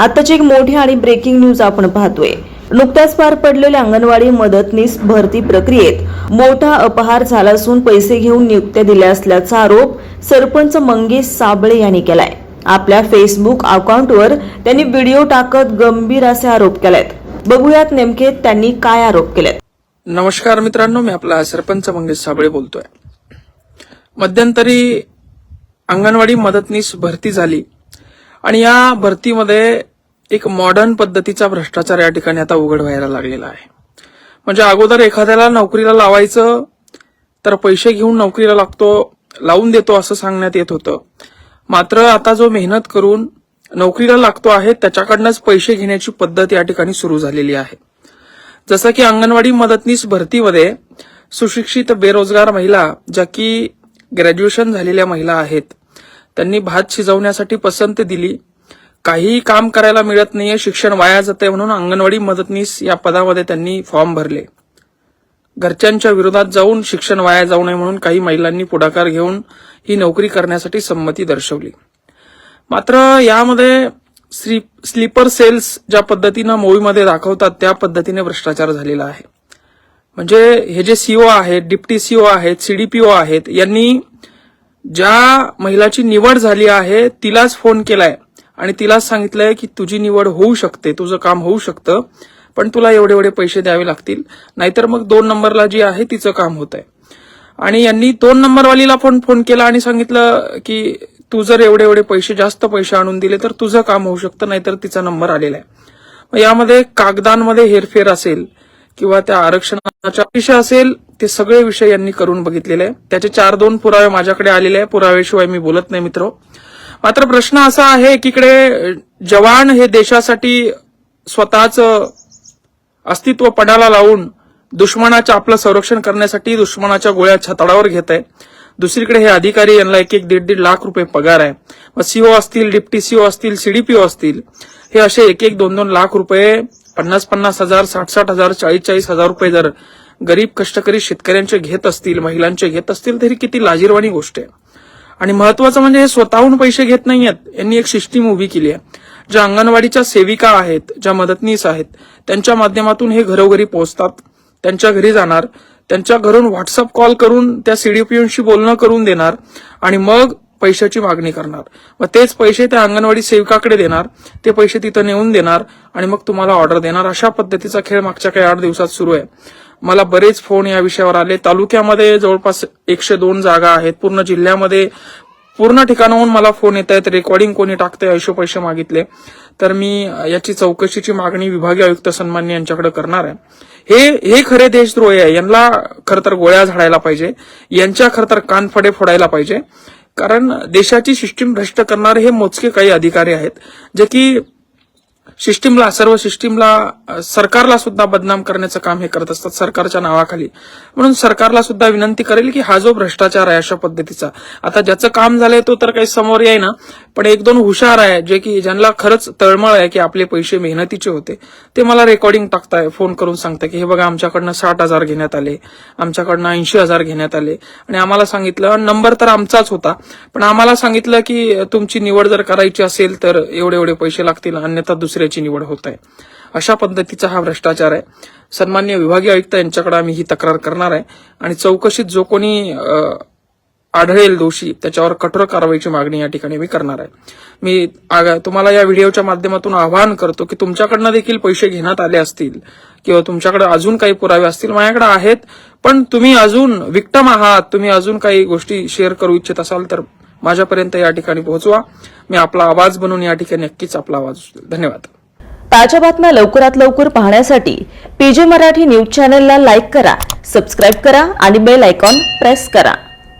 आताची एक मोठी आणि ब्रेकिंग न्यूज आपण पाहतोय. नुकत्याच पार पडलेल्या अंगणवाडी मदतनीस भरती प्रक्रियेत मोठा अपहार झाला असून पैसे घेऊन नियुक्त्या दिल्या असल्याचा आरोप सरपंच मंगेश साबळे यांनी केलाय. आपल्या फेसबुक अकाउंटवर त्यांनी व्हिडिओ टाकत गंभीर असे आरोप केलेत. बघूयात नेमके त्यांनी काय आरोप केलेत. नमस्कार मित्रांनो मी आपला सरपंच मंगेश साबळे बोलतोय. मध्यंतरी अंगणवाडी मदतनीस भरती झाली आणि या भरतीमध्ये एक मॉडर्न पद्धतीचा भ्रष्टाचार या ठिकाणी आता उघड व्हायला लागलेला आहे. म्हणजे अगोदर एखाद्याला नोकरीला लावायचं तर पैसे घेऊन नोकरीला लागतो लावून देतो असं सांगण्यात येत होतं. मात्र आता जो मेहनत करून नोकरीला लागतो आहे त्याच्याकडनंच पैसे घेण्याची पद्धत या ठिकाणी सुरू झालेली आहे. जसं की अंगणवाडी मदतनीस भरतीमध्ये सुशिक्षित बेरोजगार महिला ज्या की ग्रॅज्युएशन झालेल्या महिला आहेत त्यांनी भात शिजवण्यासाठी पसंती दिली. काहीही काम करायला मिळत नाहीये शिक्षण वाया जाते म्हणून अंगणवाडी मदतनीस या पदामध्ये त्यांनी फॉर्म भरले. घरच्यांच्या विरोधात जाऊन शिक्षण वाया जाऊ नये म्हणून काही महिलांनी पुढाकार घेऊन ही नोकरी करण्यासाठी संमती दर्शवली. मात्र यामध्ये स्लीपर सेल्स ज्या पद्धतीनं मूवीमध्ये दाखवतात त्या पद्धतीने भ्रष्टाचार झालेला आहे. म्हणजे हे जे सीओ आहेत डिप्टी सीओ आहेत सीडीपीओ आहेत यांनी ज्या महिलाची निवड झाली आहे तिलाच फोन केलाय. आणि तिला सांगितलंय की तुझी निवड होऊ शकते तुझं काम होऊ शकतं पण तुला एवढे एवढे पैसे द्यावे लागतील. नाहीतर मग दोन नंबरला जी आहे तिचं काम होत आहे आणि यांनी दोन नंबरवालीला पण फोन केला आणि सांगितलं की तू जर एवढे एवढे पैसे जास्त पैसे आणून दिले तर तुझं काम होऊ शकतं नाहीतर तिचा नंबर आलेला आहे. मग यामध्ये कागदांमध्ये हेरफेर असेल किंवा त्या आरक्षणाचा विषय असेल ते सगळे विषय यांनी करून बघितलेले. आहे त्याचे चार दोन पुरावे माझ्याकडे आलेले आहे. पुराव्याशिवाय मी बोलत नाही मित्र. मात्र प्रश्न असा आहे की इकडे जवान हे देशासाठी स्वतःच अस्तित्व पणाला लावून दुश्मनाचं आपलं संरक्षण करण्यासाठी दुश्मनाच्या गोळ्या छताडावर घेत आहे. दुसरीकडे हे अधिकारी यांना एक एक दीड दीड लाख रुपये पगार आहे. मग सीओ असतील डिप्टी सीओ असतील सीडीपीओ असतील हे असे एक एक दोन दोन लाख रुपये पन्नास पन्नास हजार साठ साठ हजार चाळीस चाळीस हजार रुपये जर गरीब कष्टकरी शेतकऱ्यांचे घेत असतील महिलांचे घेत असतील तरी किती लाजीरवाणी गोष्ट आहे. आणि महत्वाचं म्हणजे हे स्वतःहून पैसे घेत नाहीयेत. यांनी एक सिस्टीम उभी केली आहे. ज्या अंगणवाडीच्या सेविका आहेत ज्या मदतनीस आहेत त्यांच्या माध्यमातून हे घरोघरी पोहोचतात. त्यांच्या घरी जाणार. त्यांच्या घरून व्हॉट्सअप कॉल करून त्या सीडीपीओशी बोलणं करून देणार. आणि मग पैशाची मागणी करणार. मग तेच पैसे त्या अंगणवाडी सेविकाकडे देणार. ते पैसे तिथं नेऊन देणार. आणि मग तुम्हाला ऑर्डर देणार. अशा पद्धतीचा खेळ मागच्या काही आठ दिवसात सुरू आहे. मला बरेच फोन या विषयावर आले. तालुक्यामध्ये जवळपास एकशे दोन जागा आहेत. पूर्ण जिल्ह्यामध्ये पूर्ण ठिकाणाहून मला फोन येत आहेत. रेकॉर्डिंग कोणी टाकते ऐशो पैसे मागितले. तर मी याची चौकशीची मागणी विभागीय आयुक्त सन्मान्य यांच्याकडे करणार आहे. हे हे खरे देशद्रोही आहे. यांना खरं तर गोळ्या झाडायला पाहिजे. यांच्या खरं तर कानफडे फोडायला पाहिजे. कारण देशाची सिस्टीम भ्रष्ट करणारे हे मोजके काही अधिकारी आहेत. जे की सिस्टीमला सर्व सिस्टीमला सरकारला सुद्धा बदनाम करण्याचं काम हे करत असतात सरकारच्या नावाखाली. म्हणून सरकारला सुद्धा विनंती करेल की हा जो भ्रष्टाचार आहे अशा पद्धतीचा आता ज्याचं काम झालंय तो तर काही समोर ना पण एक दोन हुशार आहे जे की ज्यांना खरंच तळमळ आहे की आपले पैसे मेहनतीचे होते. ते मला रेकॉर्डिंग टाकताय फोन करून सांगताय की हे बघा आमच्याकडनं साठ हजार घेण्यात आले आमच्याकडनं ऐंशी हजार घेण्यात आले. आणि आम्हाला सांगितलं नंबर तर आमचाच होता पण आम्हाला सांगितलं की तुमची निवड जर करायची असेल तर एवढे एवढे पैसे लागतील अन्यथा दुसऱ्याची निवड होत आहे. अशा पद्धतीचा हा भ्रष्टाचार आहे. सन्मान्य विभागीय आयुक्त यांच्याकडे आम्ही ही तक्रार करणार आहे. आणि चौकशीत जो कोणी आढळेल दोषी त्याच्यावर कठोर कारवाईची मागणी या ठिकाणी मी करणार आहे. मी आग- तुम्हाला या व्हिडिओच्या माध्यमातून आवाहन करतो की तुमच्याकडनं देखील पैसे घेण्यात आले असतील किंवा तुमच्याकडे अजून काही पुरावे असतील माझ्याकडे आहेत पण तुम्ही अजून विक्टम आहात तुम्ही अजून काही गोष्टी शेअर करू इच्छित असाल तर माझ्यापर्यंत या ठिकाणी पोहोचवा. मी आपला आवाज बनून या ठिकाणी नक्कीच आपला आवाज असतो धन्यवाद. ताज्या बातम्या लवकरात लवकर पाहण्यासाठी पीजे मराठी न्यूज चॅनलला लाईक करा सबस्क्राईब करा आणि बेल आयकॉन प्रेस करा.